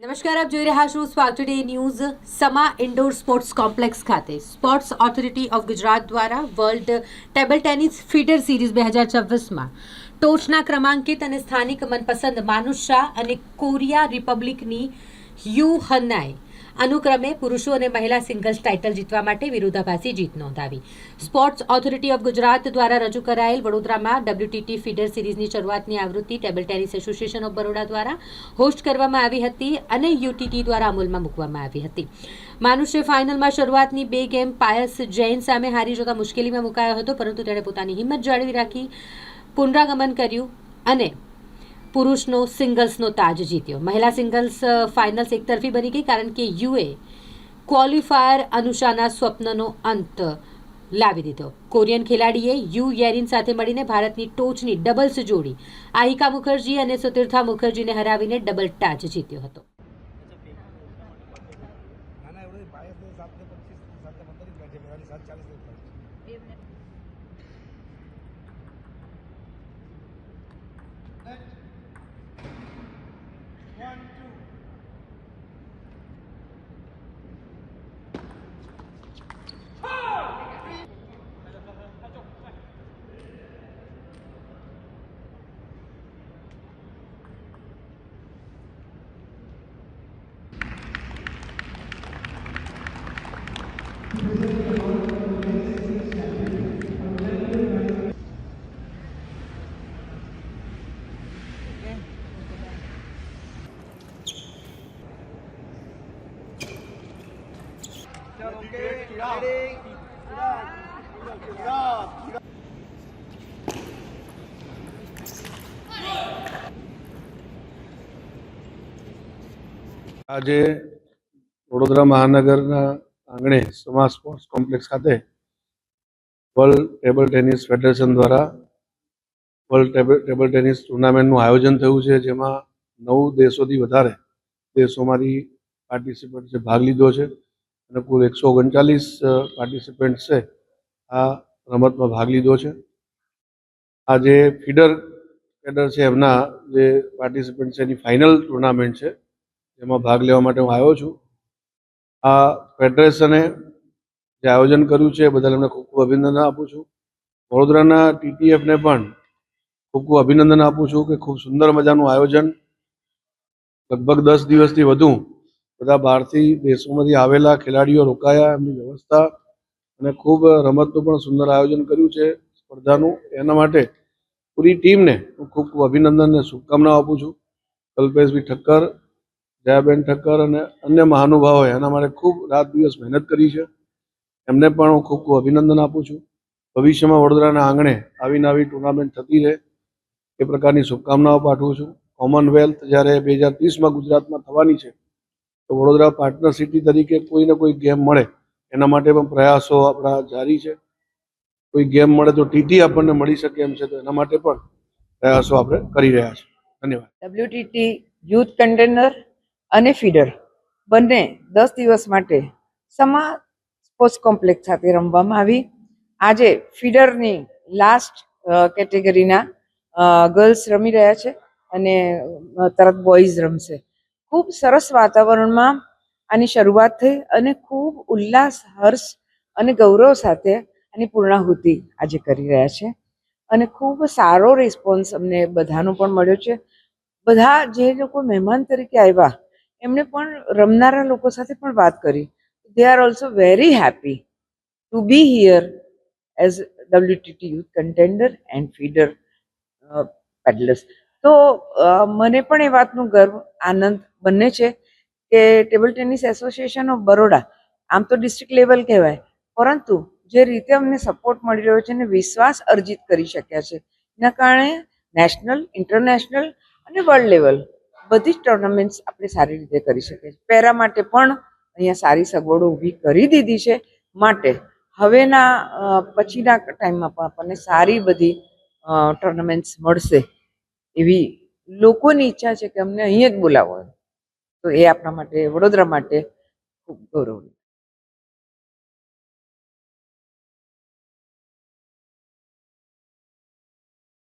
નમસ્કાર, આપ જોઈ રહ્યા છો Swagat news Sama indoor sports complex ખાતે. સ્પોર્ટ્સ ઓથોરિટી ઓફ ગુજરાત દ્વારા world table tennis feeder series બે હજાર છવ્વીસમાં ટોચના ક્રમાંકિત અને સ્થાનિક મનપસંદ માનુષ શાહ અને કોરિયા રિપબ્લિકની યુ હન્નાએ અનુક્રમે પુરુષો અને મહિલા સિંગલ્સ ટાઇટલ જીતવા માટે વિરોધાભાસી જીત નોંધાવી. સ્પોર્ટ્સ ઓથોરિટી ઓફ ગુજરાત દ્વારા રજૂ કરાયેલ વડોદરામાં ડબ્લ્યુટીટી ફીડર સિરીઝની શરૂઆતની આવૃત્તિ table tennis association of Baroda દ્વારા હોસ્ટ કરવામાં આવી હતી અને યુટીટી દ્વારા અમલમાં મૂકવામાં આવી હતી. માનુષે ફાઇનલમાં શરૂઆતની બે ગેમ પાયસ જૈન સામે હારી જતા મુશ્કેલીમાં મુકાયો હતો, પરંતુ તેણે પોતાની હિંમત જાળવી રાખી, પુનરાગમન કર્યું અને પુરુષનો સિંગલ્સનો તાજ જીત્યો. મહિલા સિંગલ્સ ફાઇનલ્સ એકતરફી બની ગઈ કારણ કે યુએ ક્વોલિફાયર અનુષાના સ્વપ્નનો અંત લાવી દીધો. કોરિયન ખેલાડીએ યુ યેરિન સાથે મળીને ભારતની ટોચની ડબલ્સ જોડી. આહિકા મુખર્જી અને સુતીર્થા મુખર્જીને હરાવીને ડબલ તાજ જીત્યો હતો. Thank ના આજે વડોદરા મહાનગરના આંગણે સમા સ્પોર્ટ્સ કોમ્પ્લેક્સ ખાતે વર્લ્ડ ટેબલ ટેનિસ ફેડરેશન દ્વારા વર્લ્ડ ટેબલ ટેનિસ ટુર્નામેન્ટનું આયોજન થયું છે, જેમાં નવ દેશોથી વધારે દેશોમાંથી પાર્ટિસિપન્ટ્સે ભાગ લીધો છે અને કુલ એકસો ઓગણચાલીસ પાર્ટિસિપન્ટ્સે આ રમતમાં ભાગ લીધો છે. આ જે ફીડર કેડર છે, એમના જે પાર્ટિસિપન્ટ છે, એની ફાઇનલ ટુર્નામેન્ટ છે, જેમાં ભાગ લેવા માટે હું આવ્યો છું. આ ફેડરેશને જે આયોજન કર્યું છે એ એમને ખૂબ ખૂબ અભિનંદન આપું છું. વડોદરાના ટીટીએફને પણ ખૂબ ખૂબ અભિનંદન આપું છું કે ખૂબ સુંદર મજાનું આયોજન લગભગ દસ દિવસથી વધુ બધા બહારથી દેશોમાંથી આવેલા ખેલાડીઓ રોકાયા, એમની વ્યવસ્થા અને ખૂબ રમતનું પણ સુંદર આયોજન કર્યું છે સ્પર્ધાનું. એના માટે પૂરી ટીમને હું ખૂબ ખૂબ અભિનંદન અને શુભકામનાઓ આપું છું. કલ્પેશભાઈ ઠક્કર જયાબેન ઠક્કર અને અન્ય મહાનુભાવોએ એના માટે ખૂબ રાત દિવસ મહેનત કરી છે. એમને પણ હું ખૂબ ખૂબ અભિનંદન આપું છું. ભવિષ્યમાં વડોદરાના આંગણે આવી આવી ટુર્નામેન્ટ થતી રહે એ પ્રકારની શુભકામનાઓ પાઠવું છું. કોમનવેલ્થ જ્યારે બે હજાર ત્રીસમાં ગુજરાતમાં થવાની છે, તો વડોદરા પાર્ટનર સિટી તરીકે કોઈને કોઈ ગેમ મળે એના માટે પણ પ્રયાસો આપણા જારી છે. કોઈ ગેમ મળે તો ટીટી આપણને મળી શકે એમ છે તો એના માટે પણ પ્રયાસો આપણે કરી રહ્યા છીએ. ધન્યવાદ. ડબ્લ્યુટીટી યુથ કન્ટેનર અને ફીડર બંને દસ દિવસ માટે સમા સ્પોર્ટ્સ કોમ્પ્લેક્સ ખાતે રમવામાં આવી. આજે ફીડરની લાસ્ટ કેટેગરીના ગર્લ્સ રમી રહ્યા છે અને તરત બોયઝ રમશે. ખૂબ સરસ વાતાવરણમાં આની શરૂઆત થઈ અને ખૂબ ઉલ્લાસ, હર્ષ અને ગૌરવ સાથે આની પૂર્ણાહુતિ આજે કરી રહ્યા છે. અને ખૂબ સારો રિસ્પોન્સ અમને બધાનો પણ મળ્યો છે. બધા જે લોકો મહેમાન તરીકે આવ્યા એમણે પણ રમનારા લોકો સાથે પણ વાત કરી. They are also very happy to be here as WTT youth contender and feeder paddlers તો મને પણ એ વાતનું ગર્વ, આનંદ બંને છે કે table tennis association of Baroda આમ તો ડિસ્ટ્રિક્ટ લેવલ કહેવાય, પરંતુ જે રીતે અમને સપોર્ટ મળી રહ્યો છે અને વિશ્વાસ અર્જિત કરી શક્યા છે, એના કારણે નેશનલ ઇન્ટરનેશનલ અને વર્લ્ડ લેવલ બધી જ ટુર્નામેન્ટ્સ આપણે સારી રીતે કરી શકીએ છીએ. પેરા માટે પણ અહીંયા સારી સગવડો ઊભી કરી દીધી છે. માટે હવેના પછીના ટાઈમમાં પણ આપણને સારી બધી ટુર્નામેન્ટ્સ મળશે એવી લોકોની ઈચ્છા છે કે અમને અહીંયા જ બોલાવો તો એ આપણા માટે, વડોદરા માટે ખૂબ ગૌરવની